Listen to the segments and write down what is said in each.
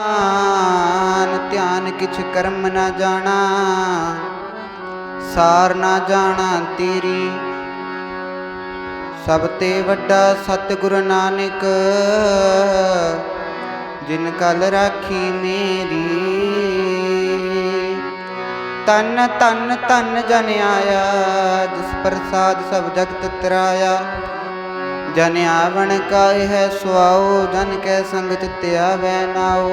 ਧਿਆਨ ਧਿਆਨ ਕਿਛ ਕਰਮ ਨਾ ਜਾਣਾ, ਸਾਰ ਨਾ ਜਾਣਾ ਤੇਰੀ। ਸਭ ਤੇ ਵੱਡਾ ਸਤਿਗੁਰ ਨਾਨਕ, ਜਿਨ ਕਲ ਰਾਖੀ ਮੇਰੀ। ਤਨ ਤਨ ਤਨ ਜਨ ਆਇਆ, ਜਿਸ ਪ੍ਰਸਾਦ ਸਭ ਜਗਤ ਤਰਾਇਆ। ਜਨ ਆਵਣ ਕਾਇ ਹੈ ਸੁਆਓ ਜਨ ਕੈ ਸੰਗ ਚਿਤ ਆਵੈ ਨਾਓ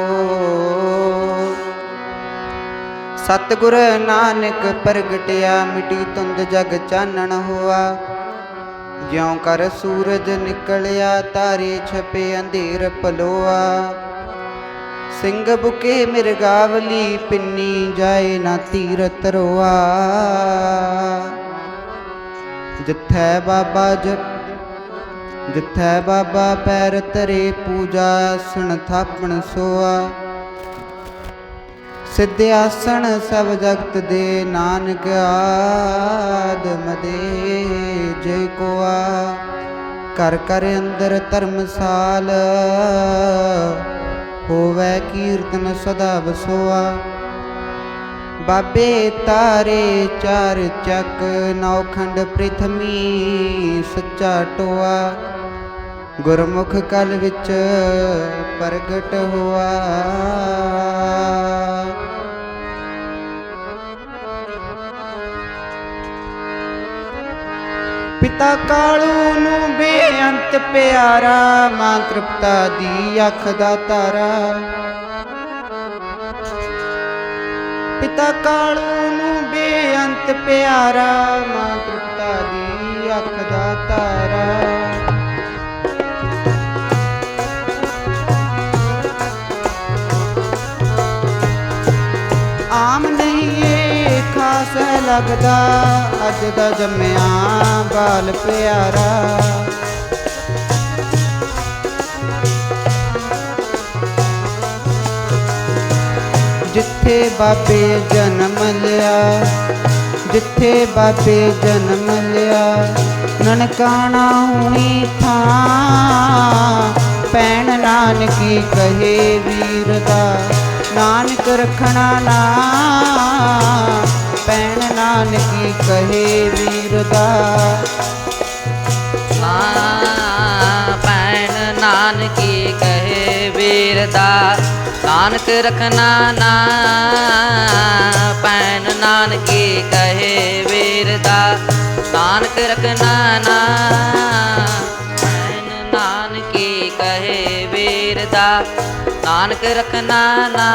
ਸਤਿਗੁਰ ਨਾਨਕ ਪ੍ਰਗਟਿਆ, ਮਿਟੀ ਤੁੰਦ ਜਗ ਚਾਨਣ ਹੋਆ। ਜਿਉ ਕਰ ਸੂਰਜ ਨਿਕਲਿਆ, ਤਾਰੇ ਛਪੇ ਅੰਧੇਰ ਪਲੋਆ ਸਿੰਘ ਬੁਕੇ ਮਿਰਗਾਵਲੀ, ਪਿੰਨੀ ਜਾਏ ਨਾ ਤੀਰ ਤਰੋਆ ਜਿੱਥੈ ਬਾਬਾ ਜਪ ਜਿੱਥੈ ਬਾਬਾ ਪੈਰ ਧਰੇ ਪੂਜਾ ਆਸਣ ਥਾਪਣ ਸੋਆ। ਸਿੱਧੇ ਆਸਣ ਸਭ ਜਗਤ ਦੇ ਨਾਨਕ ਆਦਮ ਮਦੇ ਜੈ ਕੋਆ। ਕਰ ਕਰ ਅੰਦਰ ਧਰਮਸਾਲ ਹੋਵੇ ਕੀਰਤਨ ਸਦਾ ਵਸੋਆ। ਬਾਬੇ ਤਾਰੇ ਚਾਰ ਚੱਕ ਨੌਖੰਡ ਪ੍ਰਿਥਮੀ ਸੱਚਾ ਟੋਆ। ਗੁਰਮੁਖ ਕਲ ਵਿੱਚ ਪ੍ਰਗਟ ਹੋਆ। ਪਿਤਾ ਕਾਲੂ ਨੂੰ ਬੇਅੰਤ ਪਿਆਰਾ, ਮਾਂ ਤ੍ਰਿਪਤਾ ਦੀ ਅੱਖ ਦਾ ਤਾਰਾ। ਪਿਤਾ ਕਾਲੂ ਨੂੰ ਬੇਅੰਤ ਪਿਆਰਾ, ਮਾਂ ਤ੍ਰਿਪਤਾ ਦੀ ਅੱਖ ਦਾ ਤਾਰਾ। ਖਾਸ ਲੱਗਦਾ, ਅੱਜ ਦਾ ਜੰਮਿਆ ਬਾਲ ਪਿਆਰਾ। ਜਿੱਥੇ ਬਾਬੇ ਜਨਮ ਲਿਆ, ਜਿੱਥੇ ਬਾਬੇ ਜਨਮ ਲਿਆ, ਨਨਕਾਣਾ ਹੁਣੀ ਥਾਂ। ਪੈਣ ਨਾਨਕੀ ਕਹੇ ਵੀਰ ਦਾ, ਨਾਨਕ ਰਖਣਾ ਨਾ। ਪੈਣ ਨਾਨਕੀ ਕਹੇ ਵੀਰ ਭੈਣ ਨਾਨਕੀ ਕਹੇ ਵੀਰ ਦਾ ਨਾਨਕ ਰਖਣਾ ਨਾ ਭੈਣ ਨਾਨਕੀ ਕਹੇ ਵੀਰ ਦਾ ਨਾਨਕ ਰਖਣਾ ਨਾ ਭੈਣ ਨਾਨਕੀ ਕਹੇ ਵੀਰਦਾ ਨਾਨਕ ਰਖਣਾ ਨਾ।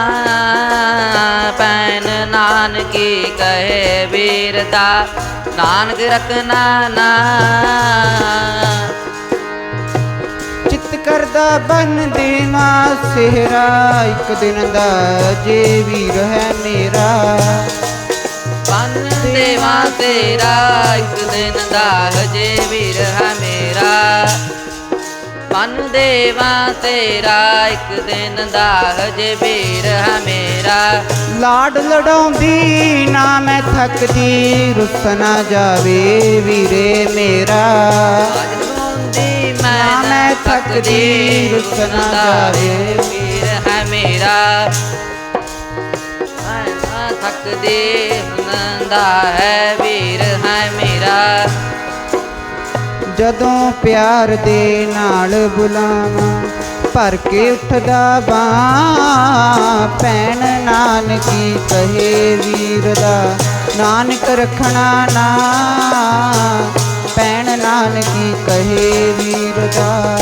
ਭੈਣ ਨਾਨਕੀ ਕਹੇ ਵੀਰ ਦਾ ਨਾਨਕ ਰਖਣਾ ਨਾ। ਚਿੱਤ ਕਰਦਾ ਬਨ ਦੇਵਾ ਸਿਹਰਾ। ਇੱਕ ਦਿਨ ਦਾ ਜੇ ਵੀਰ ਹੈ ਮੇਰਾ। ਬੰਨ ਦੇਵਾ ਤੇਰਾ। ਇੱਕ ਦਿਨ ਦਾ ਹਜੇ ਵੀਰ ਹੈ ਮੇਰਾ। ਬੰਨ ਦੇਵਾ ਤੇਰਾ ਇੱਕ ਦਿਨ ਦਾ ਹਜੇ ਵੀਰ ਹੈ ਮੇਰਾ। ਲਾਡ ਲਡਾਉਂਦੀ ਨਾ ਮੈਂ ਥੱਕਦੀ ਰੁੱਸ ਨਾ ਜਾਵੇ ਵੀਰੇ ਮੇਰਾ। ਰੋਂਦੀ ਮੈਂ ਮੈਂ ਥੱਕਦੀ ਥੱਕਦੀ, ਰੁੱਸ ਨਾ ਜਾਵੇ। ਵੀਰ ਹੈ ਮੇਰਾ। ਮੈਂ ਨਾ ਥੱਕਦੀ ਨੰਦਾ ਹੈ ਵੀਰ ਹੈ ਮੇਰਾ। ਜਦੋਂ ਪਿਆਰ ਦੇ ਨਾਲ ਬੁਲਾਵਾਂ, ਭਰ ਕੇ ਉੱਠਦਾ ਬਾਂ ਭੈਣ ਨਾਨਕੀ ਕਹੇ ਵੀਰ ਦਾ, ਨਾਨਕ ਰਖਣਾ ਨਾ। ਭੈਣ ਨਾਨਕੀ ਕਹੇ ਵੀਰ ਦਾ,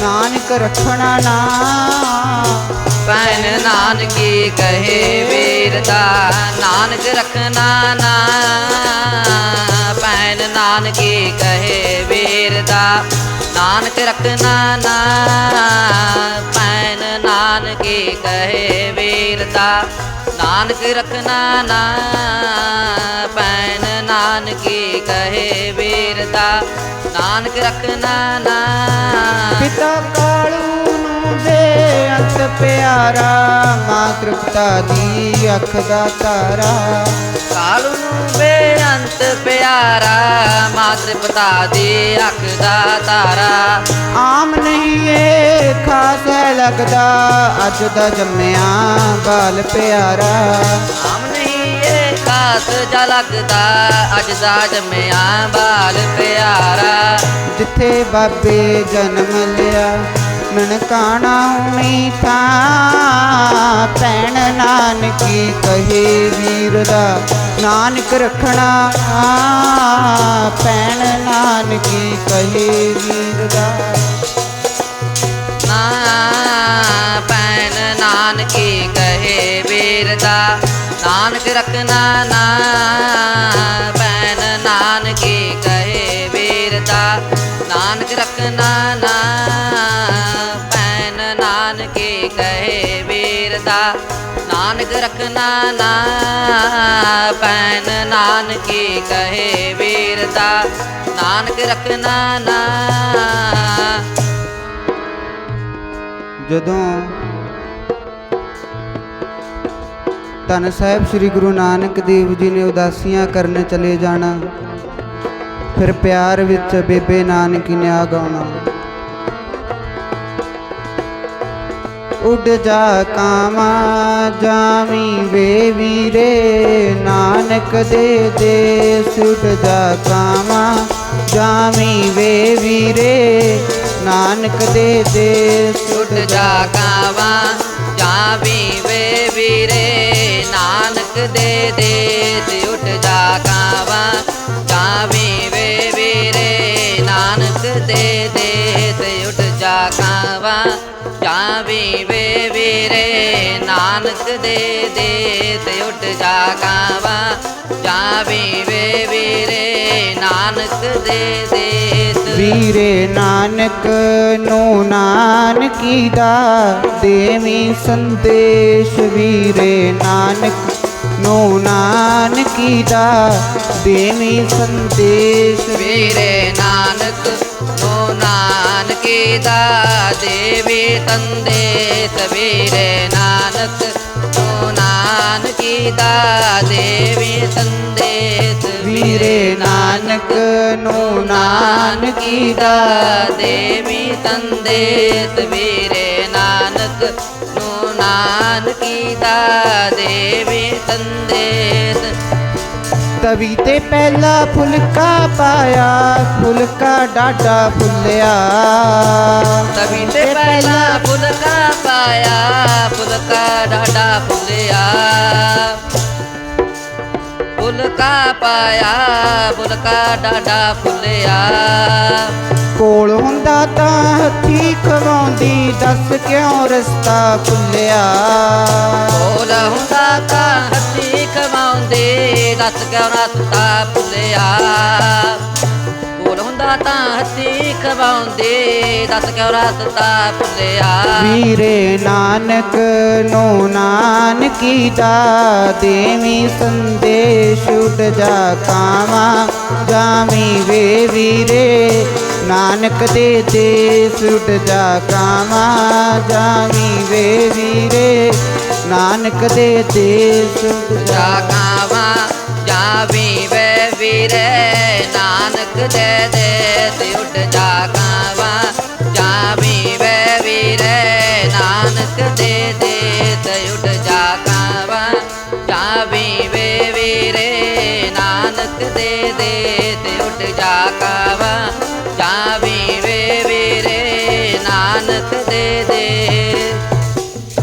ਨਾਨਕ ਰਖਣਾ ਨਾ। ਭੈਣ ਨਾਨਕੀ ਕਹੇ ਵੀਰ ਦਾ, ਨਾਨਕ ਰਖਣਾ ਨਾ। ਭੈਣ ਨਾਨਕੀ ਕਹੇ ਵੀਰ ਦਾ। ਨਾਨਕ ਰਖਣਾ ਨਾ, ਭੈਣ ਨਾਨਕੇ ਕਹੇ ਵੀਰ ਦਾ। ਨਾਨਕ ਰਖਣਾ ਨਾ, ਭੈਣ ਨਾਨਕੇ ਕਹੇ ਵੀਰ ਦਾ। ਨਾਨਕ ਰਖਣਾ ਨਾ। ਪਿਤਾ ਕਾਲੂ ਪਿਆਰਾ ਮਾਂ ਤ੍ਰਿਪਤਾ ਦੀ ਅੱਖ ਦਾ ਤਾਰਾ। ਕਾਲੂ ਨੂੰ ਬੇਅੰਤ ਪਿਆਰਾ ਮਾਤ੍ਰ ਪਿਤਾ ਦੀ ਅੱਖ ਦਾ ਤਾਰਾ। ਆਮ ਨਹੀਂ ਏ ਖਾਸ ਹੈ ਲੱਗਦਾ ਅੱਜ ਦਾ ਜੰਮਿਆ ਬਾਲ ਪਿਆਰਾ। ਆਮ ਨਹੀਂ ਇਹ ਖਾਸ ਜਾ ਲੱਗਦਾ ਅੱਜ ਦਾ ਜੰਮਿਆ ਬਾਲ ਪਿਆਰਾ। ਜਿੱਥੇ ਬਾਬੇ ਜਨਮ ਲਿਆ ਨਨਕਾਣਾ ਮੀਠਾ। ਭੈਣ ਨਾਨਕੀ ਕਹੇ ਵੀਰ ਦਾ, ਨਾਨਕ ਰਖਣਾ ਭੈਣ ਨਾਨਕੀ ਕਹੇ ਵੀਰ ਦਾ। ਨਾ ਪੈਨ ਨਾਨਕੀ ਕਹੇ ਵੀਰ ਦਾ, ਨਾਨਕ ਰੱਖਣਾ ਨਾ। ਪੈਨ ਨਾਨਕੀ ਕਹੇ ਵੀਰ ਦਾ, ਨਾਨਕ ਰੱਖਣਾ ਨਾ। ਨਾਨਕ ਰਖਨਾ ਨਾ ਪੈਨ ਨਾਨਕੀ ਕਹੇ ਵੀਰ ਨਾਨਕ ਰਖਨਾ ਨਾ। ਜਦੋਂ ਧੰਨ ਸਾਹਿਬ ਸ੍ਰੀ ਗੁਰੂ ਨਾਨਕ ਦੇਵ ਜੀ ਨੇ ਉਦਾਸੀਆਂ ਕਰਨ ਚਲੇ ਜਾਣਾ, ਫਿਰ ਪਿਆਰ ਵਿੱਚ ਬੇਬੇ ਨਾਨਕੀ ਨੇ ਆ ਗਾਉਣਾ। ਉਡ ਜਾ ਕਾਵਾਂ ਜਾਮੀ ਵੇ ਵੀਰੇ, ਨਾਨਕ ਦੇ ਦੇਸ ਉੱਡ ਜਾ ਕਾਵਾਂ ਜਾਮੀ ਵੇ ਵੀਰੇ, ਨਾਨਕ ਦੇ ਦੇਸ ਉੱਠ ਜਾ ਕਾਵਾਂ। ਨਾਨਕ ਦੇ ਦੇਸ ਉੱਠ ਜਾ ਕਾਵਾਂ ਜਾਵੀਂ ਵੇ ਵੀਰੇ ਨਾਨਕ ਦੇ ਦੇਸ ਵੀਰੇ ਨਾਨਕ ਨੂੰ ਨਾਨਕੀ ਦਾ ਦੇਵੀ ਸੰਦੇਸ਼। ਵੀਰੇ ਨਾਨਕ ਨੂੰ ਨਾਨਕੀ ਦਾ ਦੇਵੀ ਸੰਦੇਸ਼। ਵੀਰੇ ਨਾਨਕ ਨਾਨਕੀ ਦਾ ਦੇਵੀ ਤੰਦੇ ਸਵੇਰੇ ਨਾਨਕ। ਨੋ ਨਾਨਕੀ ਦਾ ਦੇਵੀ ਤੰਦੇ ਵੀਰੇ ਨਾਨਕ। ਨੂੰ ਨਾਨਕੀ ਦਾ ਦੇਵੀ ਤੰਦੇ ਸਵੇਰੇ ਨਾਨਕ। ਨੋ ਨਾਨਕੀ ਦਾ ਦੇਵੀ ਤੰਦੇ ਤਵੀ ਤੇ ਪਹਿਲਾ ਫੁਲਕਾ ਪਾਇਆ ਫੁਲਕਾ ਡਾਡਾ ਫੁੱਲਿਆ। ਤਵੀ ਤੇ ਪਹਿਲਾ ਫੁਲਕਾ ਪਾਇਆ ਫੁਲਕਾ ਡਾਡਾ ਫੁੱਲਿਆ। ਫੁਲਕਾ ਪਾਇਆ ਫੁਲਕਾ ਡਾਡਾ ਫੁੱਲਿਆ। ਕੋਲ ਹੁੰਦਾ ਤਾਂ ਹੱਥੀ ਖਵਾਉਂਦੀ ਦੱਸ ਕਿਉਂ ਰਸਤਾ ਭੁੱਲਿਆ? ਕੋਲ ਹੁੰਦਾ ਤਾਂ ਹੱਥੀ ਖਵਾਉਂਦੇ ਦੱਸ ਕਿਉਂ ਰਸਤਾ ਹੁੰਦਾ ਤਾਂ ਹੱਥੀ ਖਵਾਉਂਦੇ ਦੱਸ ਕਿਉਂ ਰਸਤਾ ਭੁੱਲਿਆ ਵੀਰੇ ਨਾਨਕ ਨੂੰ ਨਾਨਕੀ ਦਾ ਦੇਵੀ ਸੰਦੇਸ਼ ਉੱਡ ਜਾ ਕਾਵਾਂ ਜਾਵੀਂ ਵੇ ਵੀਰੇ ਨਾਨਕ ਦੇ ਦੇਸ ਉੱਡ ਜਾ ਕਾਵਾਂ ਜਾਵੀਂ ਵੇ ਵੀਰੇ ਨਾਨਕ ਦੇ ਦੇਸ ਉੱਡ ਜਾ ਕਾਵਾਂ ਜਾਵੀਂ ਵੇ ਵੀਰੇ ਨਾਨਕ ਦੇ ਦੇ ਤੇ ਉੱਡ ਜਾ ਕਾਵਾਂ